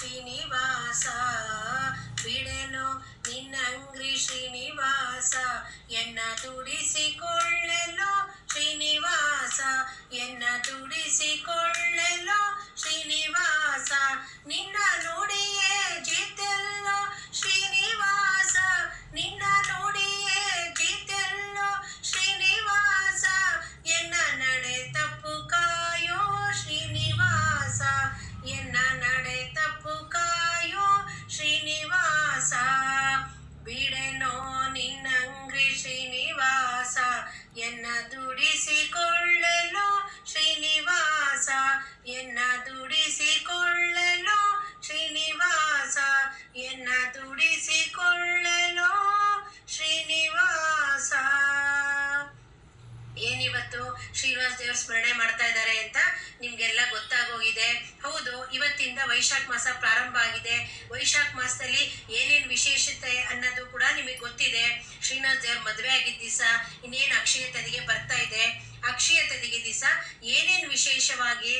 ಶ್ರೀನಿವಾಸ ಬಿಡೆನು ನಿನ್ನಂಗ್ರಿ ಶ್ರೀನಿವಾಸ ಎನ್ನ ತುಡಿಸಿಕೊಳ್ಳೆಲ್ಲೋ ಶ್ರೀನಿವಾಸ ಎನ್ನ ತುಡಿಸಿಕೊಳ್ಳೆಲ್ಲೋ ಶ್ರೀನಿವಾಸ ನಿನ್ನ ನುಡಿಯೇ ಎನ್ನ ದುಡಿಸಿಕೊಳ್ಳಲು ಶ್ರೀನಿವಾಸ? ಎನ್ನ ದುಡಿಸಿಕೊಳ್ಳಲು ಶ್ರೀನಿವಾಸ? ಏನಿವತ್ತು? ಶ್ರೀನಿವಾಸ ದೇವ್ರ ಸ್ಮರಣೆ ಮಾಡ್ತಾ ಇದ್ದಾರೆ ಅಂತ ನಿಮ್ಗೆಲ್ಲ ಗೊತ್ತಾಗೋಗಿದೆ. ಹೌದು, ಇವತ್ತಿಂದ ವೈಶಾಖ ಮಾಸ ಪ್ರಾರಂಭ ಆಗಿದೆ. ವೈಶಾಖ ಮಾಸದಲ್ಲಿ ಏನೇನು ವಿಶೇಷತೆ ಅನ್ನೋದು ಕೂಡ ನಿಮಗೆ ಗೊತ್ತಿದೆ. ಶ್ರೀನಿವಾಸ ದೇವ್ರ ಮದುವೆ ಆಗಿದ್ದ ದಿವಸ ಇನ್ನೇನು ಅಕ್ಷಯ ತದಿಗೆ ಬರ್ತಾ ಇದೆ? ಅಕ್ಷಯ ತದಿಗೆ ದಿವಸ ಏನೇನು ವಿಶೇಷವಾಗಿ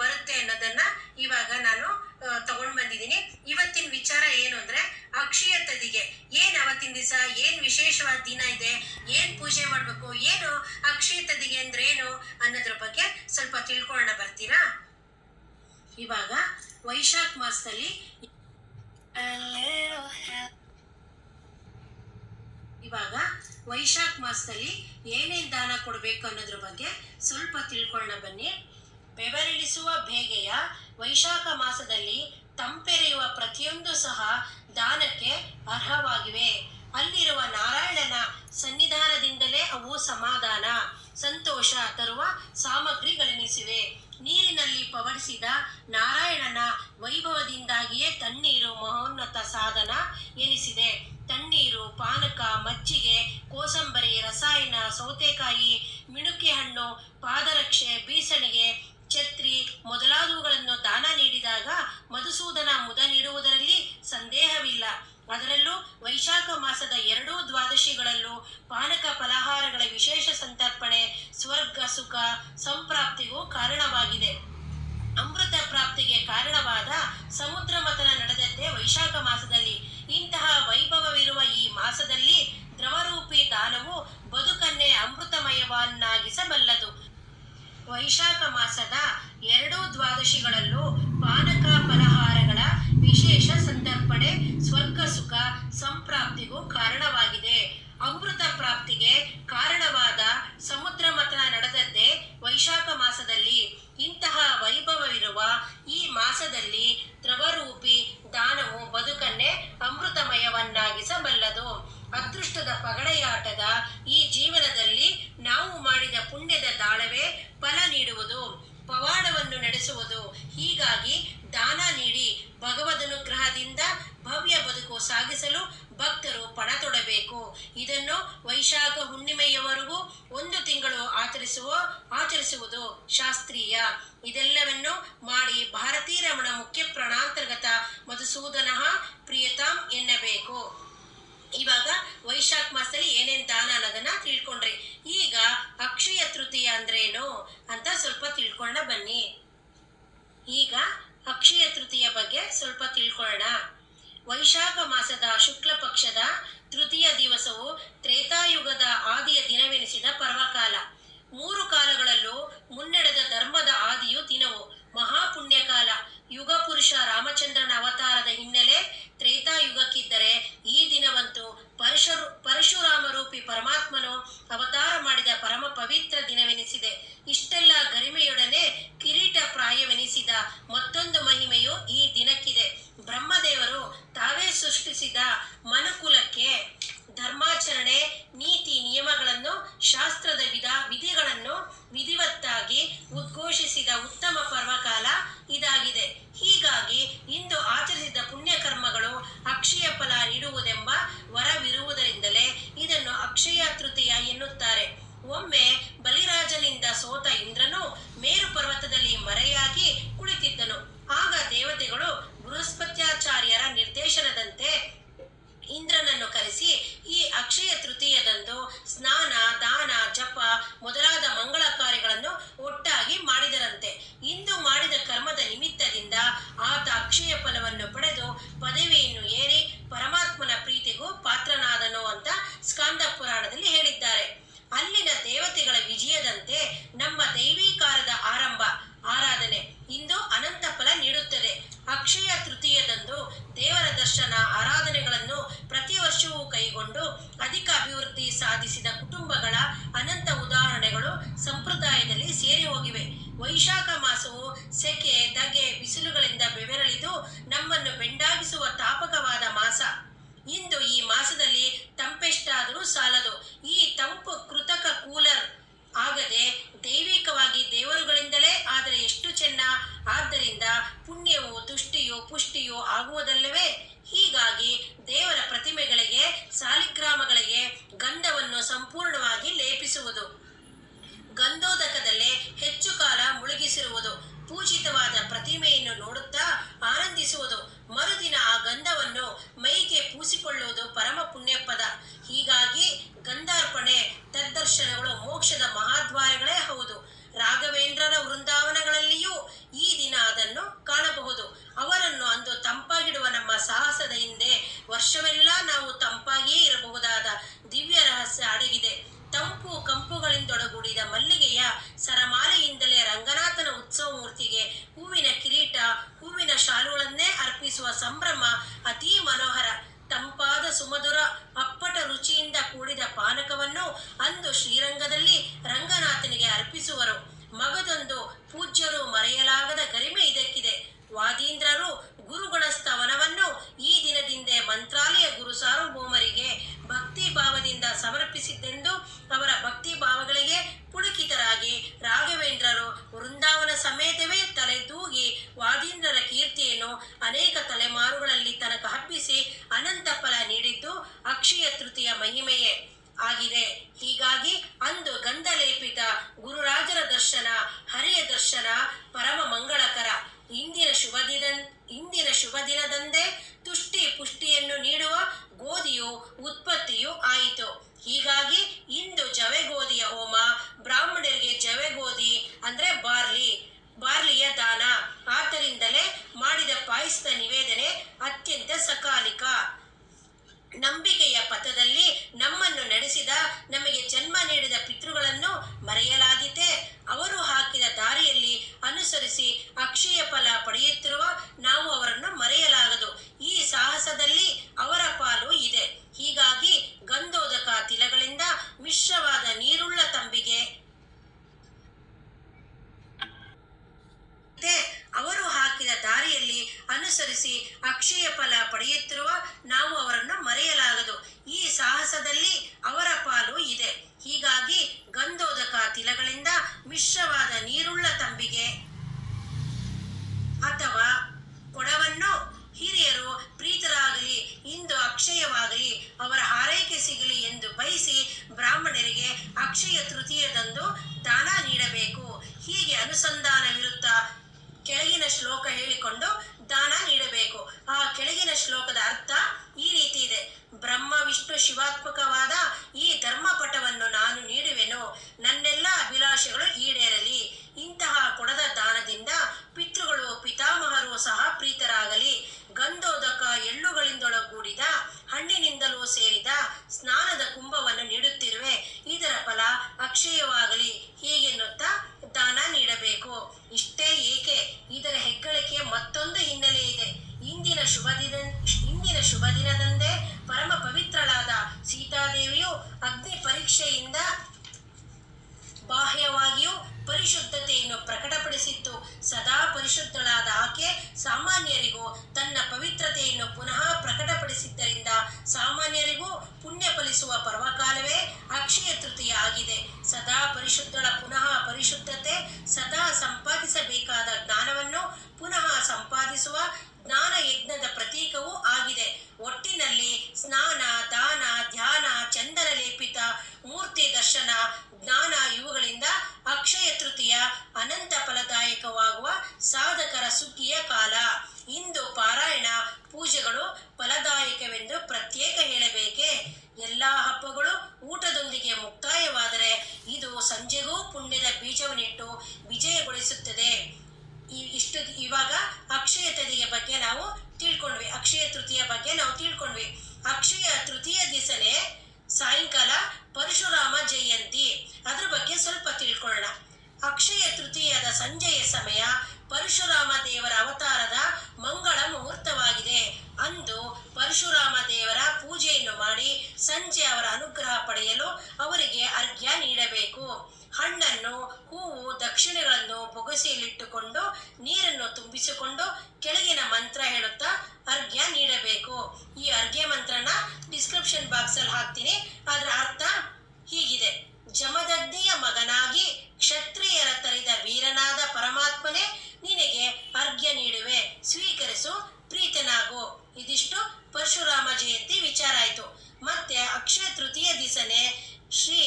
ಬರುತ್ತೆ ಅನ್ನೋದನ್ನ ಇವಾಗ ನಾನು ತಗೊಂಡ್ ಬಂದಿದ್ದೀನಿ. ಇವತ್ತಿನ ವಿಚಾರ ಏನು ಅಂದ್ರೆ ಅಕ್ಷಯ ತದಿಗೆ ಏನ್ ಅವತ್ತಿನ ದಿವಸ, ಏನ್ ವಿಶೇಷವಾದ ದಿನ ಇದೆ, ಏನ್ ಪೂಜೆ ಮಾಡ್ಬೇಕು, ಏನು ಅಕ್ಷಯ ತದಿಗೆ ಅಂದ್ರೆ ಏನು ಅನ್ನೋದ್ರ ಬಗ್ಗೆ ಸ್ವಲ್ಪ ತಿಳ್ಕೊಳ್ಳೋಣ ಬರ್ತೀರಾ? ಇವಾಗ ವೈಶಾಖ ಮಾಸದಲ್ಲಿ ಇವಾಗ ವೈಶಾಖ ಮಾಸದಲ್ಲಿ ಏನೇನ್ ದಾನ ಕೊಡಬೇಕು ಅನ್ನೋದ್ರ ಬಗ್ಗೆ ಸ್ವಲ್ಪ ತಿಳ್ಕೊಳ್ಳೋಣ ಬನ್ನಿ. ಬೆವರಿಳಿಸುವ ಬೇಗೆಯ ವೈಶಾಖ ಮಾಸದಲ್ಲಿ ತಂಪೆರೆಯುವ ಪ್ರತಿಯೊಂದು ಸಹ ದಾನಕ್ಕೆ ಅರ್ಹವಾಗಿವೆ. ಅಲ್ಲಿರುವ ನಾರಾಯಣನ ಸನ್ನಿಧಾನದಿಂದಲೇ ಅವು ಸಮಾಧಾನ, ಸಂತೋಷ ತರುವ ಸಾಮಗ್ರಿಗಳೆನಿಸಿವೆ. ನೀರಿನಲ್ಲಿ ಪವಡಿಸಿದ ನಾರಾಯಣನ ವೈಭವದಿಂದಾಗಿಯೇ ತಣ್ಣೀರು ಮಹೋನ್ನತ ಸಾಧನ ಎನಿಸಿದೆ. ತಣ್ಣೀರು, ಪಾನಕ, ಮಜ್ಜಿಗೆ, ಕೋಸಂಬರಿ, ರಸಾಯನ, ಸೌತೆಕಾಯಿ ಮಿಣುಕೆ ಹಣ್ಣು ಪಾದರಕ್ಷೆ, ಬೀಸಣಿಗೆ, ಛತ್ರಿ ಮೊದಲಾದವುಗಳನ್ನು ಮಾಸದ ಎರಡೂ ದ್ವಾದಶಿಗಳಲ್ಲೂ ಇದನ್ನು ವೈಶಾಖ ಹುಣ್ಣಿಮೆಯವರೆಗೂ ಒಂದು ತಿಂಗಳು ಆಚರಿಸುವ, ಆಚರಿಸುವುದು ಶಾಸ್ತ್ರೀಯ. ಇದೆಲ್ಲವನ್ನು ಮಾಡಿ ಭಾರತೀ ರಮಣ ಮುಖ್ಯ ಪ್ರಾಣಾಂತರ್ಗತ ಮಧುಸೂದನ ಪ್ರಿಯತಾಂ ಎನ್ನಬೇಕು. ಇವಾಗ ವೈಶಾಖ ಮಾಸದಲ್ಲಿ ಏನೇನ್ ದಾನ ಅನ್ನೋದನ್ನ ತಿಳ್ಕೊಂಡ್ರಿ. ಈಗ ಅಕ್ಷಯ ತೃತೀಯ ಅಂದ್ರೇನು ಅಂತ ಸ್ವಲ್ಪ ತಿಳ್ಕೊಂಡ ಬನ್ನಿ. ಈಗ ಅಕ್ಷಯ ತೃತೀಯ ಬಗ್ಗೆ ಸ್ವಲ್ಪ ತಿಳ್ಕೊಳ್ಳೋಣ. ವೈಶಾಖ ಮಾಸದ ಶುಕ್ಲ ಪಕ್ಷದ ತೃತೀಯ ದಿವಸವು ತ್ರೇತಾಯುಗದ ಆದಿಯ ದಿನವೆನಿಸಿದ ಪರ್ವಕಾಲ. ಮೂರು ಕಾಲಗಳಲ್ಲೂ ಮುನ್ನಡೆದ ಧರ್ಮದ ಆದಿಯು ದಿನವು. ಮಹಾಪುಣ್ಯಕಾಲ. ಯುಗ ಪುರುಷ ರಾಮಚಂದ್ರನ ಅವತಾರದ ಹಿನ್ನೆಲೆ ತ್ರೇತಾಯುಗಕ್ಕಿದ್ದರೆ ಈ ದಿನವಂತೂ ಪರಶುರು, ಪರಶುರಾಮ ರೂಪಿ ಪರಮಾತ್ಮನು ಅವತಾರ ಮಾಡಿದ ಪರಮ ಪವಿತ್ರ ದಿನವೆನಿಸಿದೆ. ಇಷ್ಟೆಲ್ಲ ನೋಡುತ್ತಾ ಆನಂದಿಸುವುದು. ಮರುದಿನ ಆ ಗಂಧವನ್ನು ಮೈಗೆ ಪೂಸಿಕೊಳ್ಳುವುದು ಪರ ಆಗಿದೆ. ಹೀಗಾಗಿ ಅಂದು ಗಂಧಲೇಪಿತ ಗುರುರಾಜರ ದರ್ಶನ, ಹರಿಯ ದರ್ಶನ, ಪರಮ ಮಂಗಳಕರ. ಇಂದಿನ ಶುಭ ದಿನ, ಇಂದಿನ ಶುಭ ದಿನದಂದೇ ತುಷ್ಟಿ ಪುಷ್ಟಿಯನ್ನು ನೀಡುವ ಗೋಧಿಯು ಉತ್ಪತ್ತಿಯೂ ಆಯಿತು. ಹೀಗಾಗಿ ಇಂದು ಜವೆಗೋಧಿಯ ಹೋಮ, ಬ್ರಾಹ್ಮಣರಿಗೆ ಜವೆಗೋಧಿ ಅಂದ್ರೆ ಬಾರ್ಲಿ, ಬಾರ್ಲಿಯ ದಾನ. ಕಾಲವೇ ಅಕ್ಷಯ ತೃತೀಯ ಆಗಿದೆ ಸದಾ ಪರಿಶುದ್ಧಳ ಪುನಃ ಪರಿಶುದ್ಧತೆ, ಸದಾ ಸಂಪಾದಿಸಬೇಕಾದ ಜ್ಞಾನವನ್ನು ಪುನಃ ಸಂಪಾದಿಸುವ ಜ್ಞಾನ ಯಜ್ಞದ ಪ್ರತೀಕವೂ ಆಗಿದೆ. ಒಟ್ಟಿನಲ್ಲಿ ಸ್ನಾನ, ದಾನ, ಧ್ಯಾನ ಚಂದನ ಲೇಪಿತ ಮೂರ್ತಿ ದರ್ಶನ, ಜ್ಞಾನ ಇವುಗಳಿಂದ ಅಕ್ಷಯ ತೃತೀಯ ಅನಂತ ಫಲದಾಯಕವಾಗುವ ಸಾಧಕರ ಸುಗ್ಗಿಯ ಕಾಲ. ಇಂದು ಪಾರಾಯಣ, ಪೂಜೆಗಳು ದಿವಸನೇ ಶ್ರೀ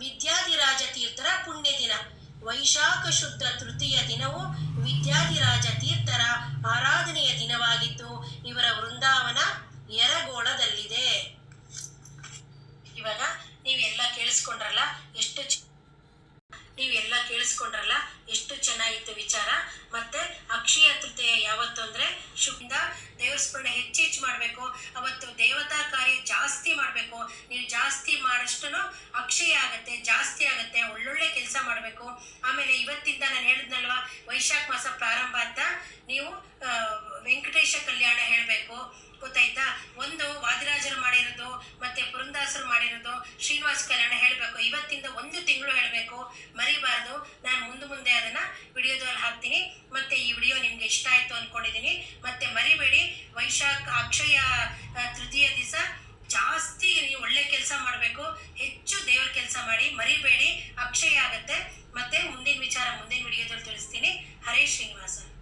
ವಿದ್ಯಾಧಿರಾಜ ತೀರ್ಥರ ಪುಣ್ಯ ದಿನ ವೈಶಾಖ ಶುದ್ಧ ತೃತೀಯ ದಿನವು ವಿದ್ಯಾಧಿರಾಜ ತೀರ್ಥರ ಆರಾಧನೆಯ ದಿನವಾಗಿತ್ತು ಇವರ ವೃಂದಾವನ ಯರಗೋಳದಲ್ಲಿದೆ. ಇವಾಗ ನೀವೆಲ್ಲ ಕೇಳಿಸ್ಕೊಂಡ್ರಲ್ಲ, ಎಷ್ಟು ನೀವೆಲ್ಲ ಕೇಳಿಸ್ಕೊಂಡ್ರಲ್ಲ, ಎಷ್ಟು ಚೆನ್ನಾಗಿತ್ತು ವಿಚಾರ. ಮತ್ತೆ ಅಕ್ಷಯ ತೃತೀಯ ಯಾವತ್ತು ಅಂದ್ರೆ ಶುಭದಿಂದ ದೇವ್ರ ಸ್ಮರಣೆ ಹೆಚ್ಚು ಹೆಚ್ಚು ಮಾಡಬೇಕು. ಅವತ್ತು ದೇವತಾ ಕಾರ್ಯ ಜಾಸ್ತಿ ಮಾಡಬೇಕು. ನೀವು ಜಾಸ್ತಿ ಮಾಡಷ್ಟು ಅಕ್ಷಯ ಆಗತ್ತೆ, ಜಾಸ್ತಿ ಆಗತ್ತೆ, ಒಳ್ಳೊಳ್ಳೆ ಕೆಲಸ ಮಾಡಬೇಕು. ಆಮೇಲೆ ಇವತ್ತಿಂದ ನಾನು ಹೇಳಿದ್ನಲ್ವಾ, ವೈಶಾಖ ಮಾಸ ಪ್ರಾರಂಭ ಅಂತ. ನೀವು ವೆಂಕಟೇಶ ಕಲ್ಯಾಣ ಹೇಳಬೇಕು. ಗೊತ್ತಾಯ್ತಾ? ಒಂದು ವಾದಿರಾಜರು ಮಾಡಿರೋದು, ಮತ್ತೆ ಪುರಂದಾಸರು ಮಾಡಿರೋದು ಶ್ರೀನಿವಾಸ ಕಲ್ಯಾಣ ಹೇಳಬೇಕು. ಇವತ್ತಿಂದ ಒಂದು ತಿಂಗಳು ಹೇಳಬೇಕು. ಮರಿಬಾರ್ದು. ನಾನು ಮುಂದೆ ಮುಂದೆ ಅದನ್ನ ವಿಡಿಯೋದಲ್ಲಿ ಹಾಕ್ತೀನಿ. ಮತ್ತೆ ಈ ವಿಡಿಯೋ ನಿಮ್ಗೆ ಇಷ್ಟ ಆಯ್ತು ಅನ್ಕೊಂಡಿದೀನಿ. ಮತ್ತೆ ಮರಿಬೇಡಿ. ವೈಶಾಖ, ಅಕ್ಷಯ ತೃತೀಯ ದಿವಸ ಜಾಸ್ತಿ ನೀವು ಒಳ್ಳೆ ಕೆಲಸ ಮಾಡಬೇಕು. ಹೆಚ್ಚು ದೇವರ ಕೆಲಸ ಮಾಡಿ. ಮರಿಬೇಡಿ. ಅಕ್ಷಯ ಆಗತ್ತೆ. ಮತ್ತೆ ಮುಂದಿನ ವಿಚಾರ ಮುಂದಿನ ವಿಡಿಯೋದಲ್ಲಿ ತಿಳಿಸ್ತೀನಿ. ಹರೇ ಶ್ರೀನಿವಾಸ.